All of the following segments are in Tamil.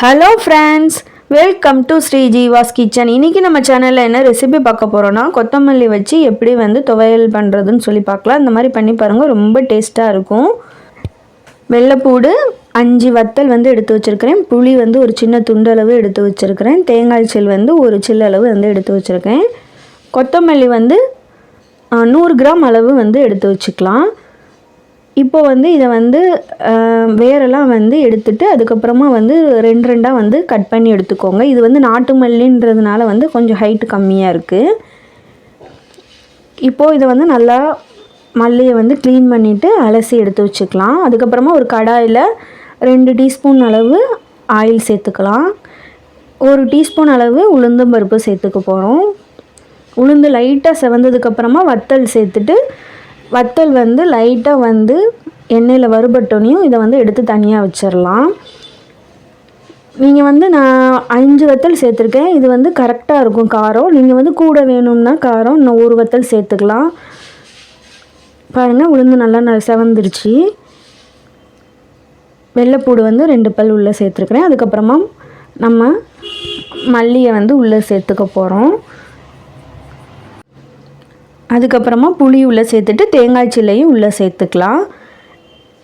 Hello friends welcome to Sri Jeeva's kitchen இன்றைக்கி நம்ம சேனலில் என்ன ரெசிபி பார்க்க போகிறோன்னா கொத்தமல்லி வச்சு எப்படி வந்து துவையல் பண்ணுறதுன்னு சொல்லி பார்க்கலாம். இந்த மாதிரி பண்ணி பாருங்கள் ரொம்ப டேஸ்ட்டாக இருக்கும். வெள்ளைப்பூடு அஞ்சு வத்தல் வந்து எடுத்து வச்சுருக்கிறேன். புளி வந்து ஒரு சின்ன துண்டளவு எடுத்து வச்சுருக்கிறேன். தேங்காய் செல் வந்து ஒரு சில்லளவு வந்து எடுத்து வச்சுருக்கேன். கொத்தமல்லி வந்து நூறு கிராம் அளவு வந்து எடுத்து வச்சுக்கலாம். இப்போ வந்து இதை வந்து வேரெல்லாம் வந்து எடுத்துட்டு அதுக்கப்புறமா வந்து ரெண்டு ரெண்டாக வந்து கட் பண்ணி எடுத்துக்கோங்க. இது வந்து நாட்டு மல்லின்றதுனால வந்து கொஞ்சம் ஹைட்டு கம்மியாக இருக்குது இப்போது இதை வந்து நல்லா மல்லியை வந்து க்ளீன் பண்ணிவிட்டு அலசி எடுத்து வச்சுக்கலாம். அதுக்கப்புறமா ஒரு கடாயில் ரெண்டு டீஸ்பூன் அளவு ஆயில் சேர்த்துக்கலாம். ஒரு டீஸ்பூன் அளவு உளுந்தம் பருப்பு சேர்த்துக்க போகிறோம் உளுந்து லைட்டாக செவந்ததுக்கப்புறமா வத்தல் சேர்த்துட்டு வத்தல் வந்து லைட்டாக வந்து எண்ணெயில் வறுபட்டோனையும் இதை வந்து எடுத்து தனியாக வச்சிடலாம் நீங்கள் வந்து நான் அஞ்சு வத்தல் சேர்த்துருக்கேன். இது வந்து கரெக்டாக இருக்கும் காரம். நீங்கள் வந்து கூட வேணும்னா காரம் இன்னும் ஒரு வத்தல் சேர்த்துக்கலாம். பாருங்கள் உளுந்து நல்லா ந செவந்துருச்சு. வெள்ளைப்பூடு வந்து ரெண்டு பல் உள்ளே சேர்த்துருக்குறேன். அதுக்கப்புறமா நம்ம மல்லியை வந்து உள்ளே சேர்த்துக்க போகிறோம் அதுக்கப்புறமா புளி உள்ளே சேர்த்துட்டு தேங்காய் சில்லையும் உள்ளே சேர்த்துக்கலாம்.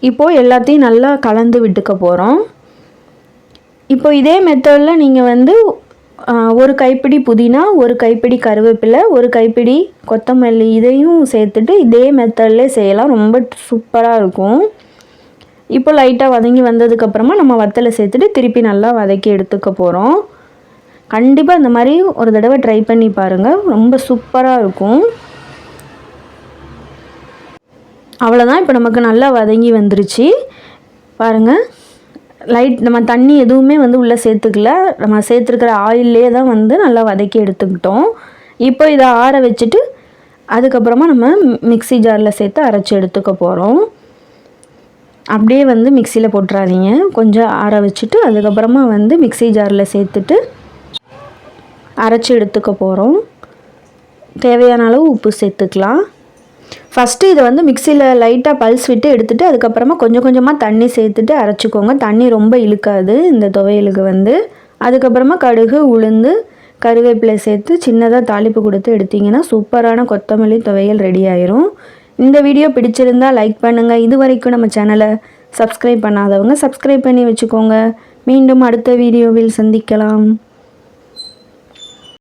இப்போது எல்லாத்தையும் நல்லா கலந்து விட்டுக்க போகிறோம் இப்போ இதே மெத்தடில் நீங்கள் வந்து ஒரு கைப்பிடி புதினா ஒரு கைப்பிடி கருவேப்பிலை ஒரு கைப்பிடி கொத்தமல்லி இதையும் சேர்த்துட்டு இதே மெத்தட்லேயே செய்யலாம். ரொம்ப சூப்பராக இருக்கும். இப்போ லைட்டாக வதங்கி வந்ததுக்கப்புறமா நம்ம வத்தலை சேர்த்துட்டு திருப்பி நல்லா வதக்கி எடுத்துக்க போகிறோம் கண்டிப்பாக இந்த மாதிரி ஒரு தடவை ட்ரை பண்ணி பாருங்கள் ரொம்ப சூப்பராக இருக்கும். அவ்வளோதான் இப்போ நமக்கு நல்லா வதங்கி வந்துருச்சு. பாருங்கள் லைட் நம்ம தண்ணி எதுவுமே வந்து உள்ளே சேர்த்துக்கல. நம்ம சேர்த்துருக்கிற ஆயிலே தான் வந்து நல்லா வதக்கி எடுத்துக்கிட்டோம். இப்போ இதை ஆற வச்சுட்டு அதுக்கப்புறமா நம்ம மிக்ஸி ஜாரில் சேர்த்து அரைச்சி எடுத்துக்க போகிறோம் அப்படியே வந்து மிக்சியில் போட்டுறாதீங்க. கொஞ்சம் ஆற வச்சுட்டு அதுக்கப்புறமா வந்து மிக்ஸி ஜாரில் சேர்த்துட்டு அரைச்சி எடுத்துக்க போகிறோம் தேவையான அளவு உப்பு சேர்த்துக்கலாம். ஃபஸ்ட்டு இதை வந்து மிக்சியில் லைட்டாக பல்ஸ் விட்டு எடுத்துகிட்டு அதுக்கப்புறமா கொஞ்சம் கொஞ்சமாக தண்ணி சேர்த்துட்டு அரைச்சிக்கோங்க. தண்ணி ரொம்ப இழுக்காது இந்த துவையலுக்கு வந்து. அதுக்கப்புறமா கடுகு உளுந்து கருவேப்பிலை சேர்த்து சின்னதாக தாளிப்பு கொடுத்து எடுத்தீங்கன்னா சூப்பரான கொத்தமல்லி துவையல் ரெடி ஆயிரும். இந்த வீடியோ பிடிச்சிருந்தா லைக் பண்ணுங்கள் இது வரைக்கும் நம்ம சேனலை சப்ஸ்கிரைப் பண்ணாதவங்க சப்ஸ்கிரைப் பண்ணி வச்சுக்கோங்க. மீண்டும் அடுத்த வீடியோவில் சந்திக்கலாம்.